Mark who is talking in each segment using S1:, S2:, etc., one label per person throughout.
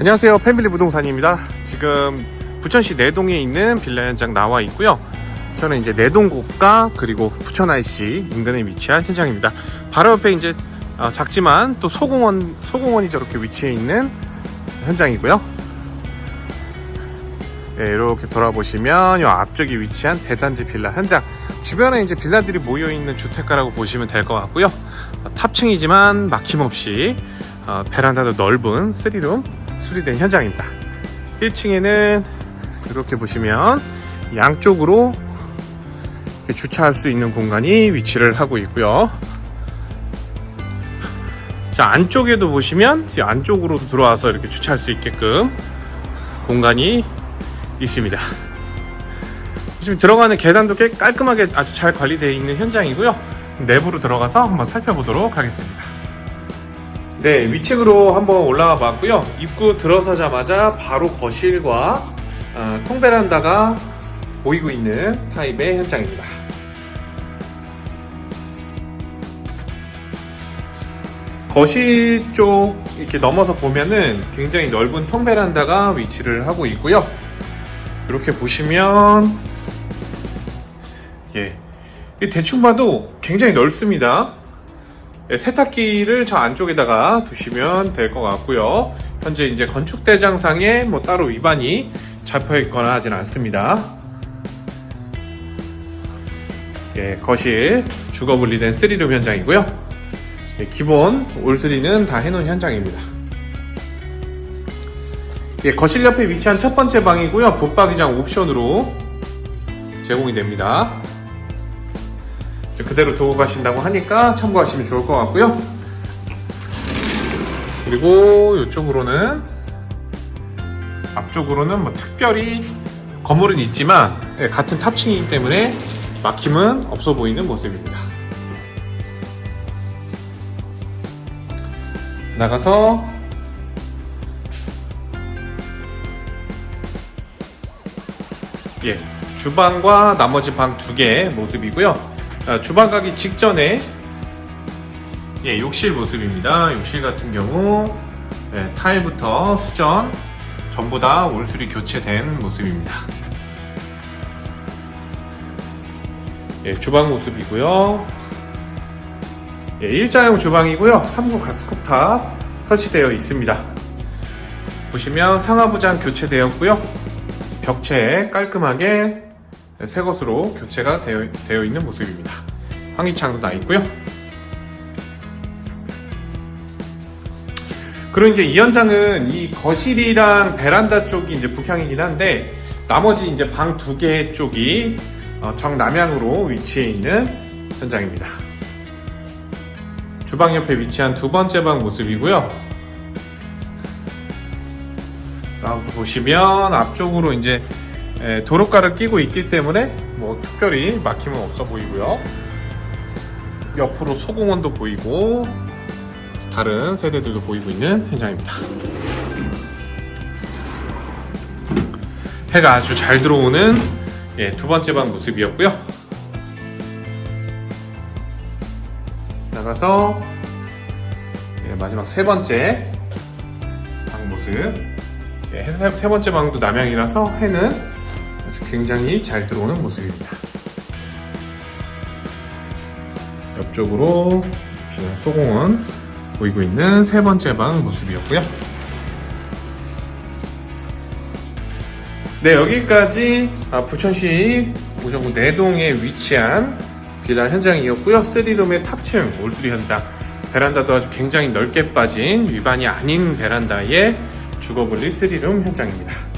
S1: 안녕하세요. 패밀리 부동산입니다. 지금 부천시 내동에 있는 빌라 현장 나와 있고요. 저는 이제 내동고가 그리고 부천 IC 인근에 위치한 현장입니다. 바로 옆에 이제 어, 작지만 또 소공원 소공원이 저렇게 위치해 있는 현장이고요. 네, 이렇게 돌아보시면 이 앞쪽에 위치한 대단지 빌라 현장. 주변에 이제 빌라들이 모여 있는 주택가라고 보시면 될 것 같고요. 어, 탑층이지만 막힘없이 어, 베란다도 넓은 3룸 수리된 현장입니다. 1층에는 이렇게 보시면 양쪽으로 주차할 수 있는 공간이 위치를 하고 있고요. 자 안쪽에도 보시면 이 안쪽으로도 들어와서 이렇게 주차할 수 있게끔 공간이 있습니다. 지금 들어가는 계단도 꽤 깔끔하게 아주 잘 관리되어 있는 현장이고요. 내부로 들어가서 한번 살펴보도록 하겠습니다 네 위층으로 한번 올라와 봤고요. 입구 들어서자마자 바로 거실과 어, 통베란다가 보이고 있는 타입의 현장입니다. 거실 쪽 이렇게 넘어서 보면은 굉장히 넓은 통베란다가 위치를 하고 있고요. 이렇게 보시면 예. 이 대충 봐도 굉장히 넓습니다. 예, 세탁기를 저 안쪽에다가 두시면 될 것 같고요 현재 이제 건축 대장상에 뭐 따로 위반이 잡혀 있거나 하진 않습니다 예, 거실 주거 분리된 3룸 현장이고요 예, 기본 올수리는 다 해놓은 현장입니다 예, 거실 옆에 위치한 첫 번째 방이고요. 붙박이장 옵션으로 제공이 됩니다. 그대로 두고 가신다고 하니까 참고하시면 좋을 것 같고요. 그리고 이쪽으로는 앞쪽으로는 뭐 특별히 건물은 있지만 예, 같은 탑층이기 때문에 막힘은 없어 보이는 모습입니다. 나가서 예, 주방과 나머지 방 두 개 모습이고요. 아, 주방 가기 직전에 예, 욕실 모습입니다. 욕실 같은 경우 예, 타일부터 수전 전부 다 올수리 교체된 모습입니다. 예, 주방 모습이고요. 예, 일자형 주방이고요. 3구 가스쿡탑 설치되어 있습니다. 보시면 상하부장 교체되었고요. 벽체에 깔끔하게 새 것으로 교체가 되어, 되어 있는 모습입니다. 환기창도 다 있고요. 그리고 이제 이 현장은 이 거실이랑 베란다 쪽이 이제 북향이긴 한데 나머지 이제 방 두 개 쪽이 어, 정남향으로 위치해 있는 현장입니다. 주방 옆에 위치한 두 번째 방 모습이고요. 다음 보시면 앞쪽으로 이제 에, 도로가를 끼고 있기 때문에 뭐 특별히 막힘은 없어 보이고요. 옆으로 소공원도 보이고 다른 세대들도 보이고 있는 현장입니다. 해가 아주 잘 들어오는 예, 두 번째 방 모습이었고요. 나가서 예, 마지막 세 번째 방 모습 예, 세, 세 번째 방도 남향이라서 해는 굉장히 잘 들어오는 모습입니다. 옆쪽으로 보시면 소공원 보이고 있는 세 번째 방 모습이었고요. 네, 여기까지 아, 부천시 우정구 내동에 위치한 빌라 현장이었고요. 3룸의 탑층 올수리 현장. 베란다도 아주 굉장히 넓게 빠진 위반이 아닌 베란다에 주거 분리 3룸 현장입니다.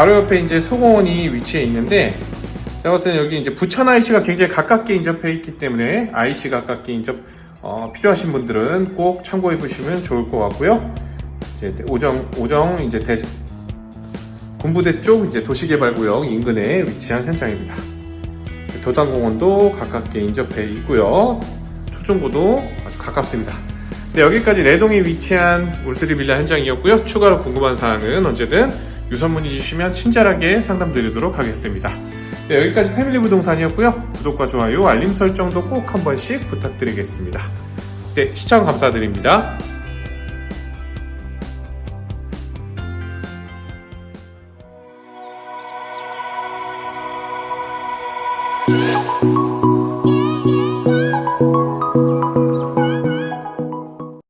S1: 바로 옆에 이제 소공원이 위치해 있는데 제가 봤을 때 여기 이제 부천 IC가 굉장히 가깝게 인접해 있기 때문에 IC 가깝게 인접 어, 필요하신 분들은 꼭 참고해 보시면 좋을 것 같고요. 이제 오정 오정 이제 대 군부대 쪽 이제 도시개발구역 인근에 위치한 현장입니다. 도단공원도 가깝게 인접해 있고요. 초중고도 아주 가깝습니다. 네, 여기까지 레동에 위치한 울스리 빌라 현장이었고요. 추가로 궁금한 사항은 언제든 유선문의 주시면 친절하게 상담드리도록 하겠습니다. 네, 여기까지 패밀리 부동산이었고요. 구독과 좋아요, 알림 설정도 꼭 한 번씩 부탁드리겠습니다. 네, 시청 감사드립니다. thank you